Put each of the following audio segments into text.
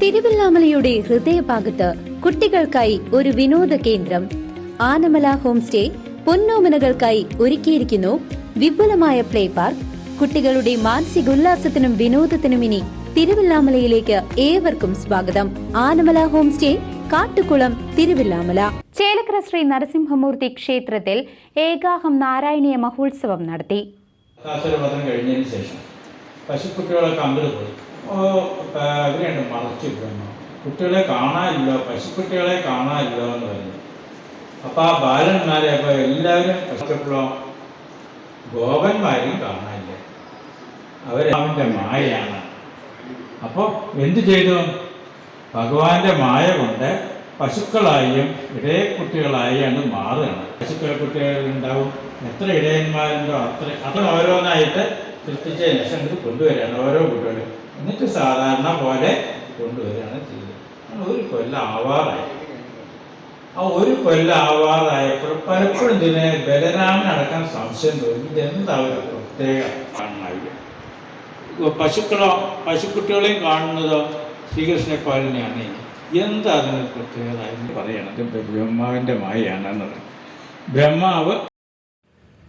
തിരുവല്ലാമലയുടെ ഹൃദയഭാഗത്ത് കുട്ടികൾക്കായി ഒരു വിനോദ കേന്ദ്രം. ആനമല ഹോം സ്റ്റേ പൊന്നോമനകൾക്കായി ഒരുക്കിയിരിക്കുന്നു വിപുലമായ പ്ലേ പാർക്ക്. കുട്ടികളുടെ മാനസിക ഉല്ലാസത്തിനും വിനോദത്തിനും ഇനി തിരുവല്ലാമലയിലേക്ക് ഏവർക്കും സ്വാഗതം. Anamala home stay Kattukulam Thiruvallamala. Chelakkara Shri Narasimhamurthy ക്ഷേത്രത്തിൽ ഏകാഹം നാരായണീയ മഹോത്സവം നടത്തി. കഴിഞ്ഞതിന് ശേഷം പശുക്കുട്ടികളൊക്കെ കണ്ടിട്ട് പോയി. അവരെയുണ്ട് മറച്ചു പോയിരുന്നു കുട്ടികളെ കാണാനില്ലോ പശുക്കുട്ടികളെ കാണാനില്ലോ എന്ന് പറഞ്ഞു. അപ്പോൾ ആ ബാലന്മാരെ അപ്പോൾ എല്ലാവരും പശുക്കളോ ഗോപന്മാരെയും കാണാനില്ല. അവരവന്റെ മായയാണ്. അപ്പോൾ എന്തു ചെയ്തു? ഭഗവാന്റെ മായ കൊണ്ട് പശുക്കളായും ഇടയ കുട്ടികളായാണ് മാറുകയാണ് പശുക്കളെ കുട്ടികളുണ്ടാവും എത്ര ഇടയന്മാരുണ്ടോ അത്ര അത്ര ഓരോന്നായിട്ട് സൃഷ്ടിച്ചതിന് ശേഷം ഇത് കൊണ്ടുവരികയാണ് ഓരോ കുട്ടികളും എന്നിട്ട് സാധാരണ പോലെ കൊണ്ടുവരികയാണ് ചെയ്തത് ഒരു കൊല്ലം ആവാറായി. ആ ഒരു കൊല്ലം ആവാറായപ്പോൾ പലപ്പോഴും ഇതിന് ബലരാമനടക്കാൻ സംശയം തോന്നി. ഇതെന്താ ഒരു പ്രത്യേക കാണണമായിരിക്കും പശുക്കളോ പശുക്കുട്ടികളെയും കാണുന്നതോ ശ്രീകൃഷ്ണനെ എന്ത് എന്താ അതിന് പ്രത്യേകത എന്ന് പറയണത് ബ്രഹ്മാവിന്റെ മായയാണെന്നത് ബ്രഹ്മാവ്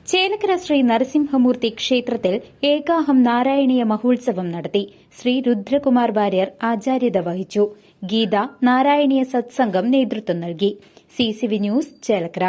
ചേലക്കര ശ്രീ നരസിംഹമൂർത്തി ക്ഷേത്രത്തിൽ ഏകാഹം നാരായണീയ മഹോത്സവം നടത്തി. ശ്രീ രുദ്രകുമാർ വാര്യർ ആചാര്യത വഹിച്ചു. ഗീത നാരായണീയ സത്സംഗം നേതൃത്വം നൽകി. C news Chelakkara.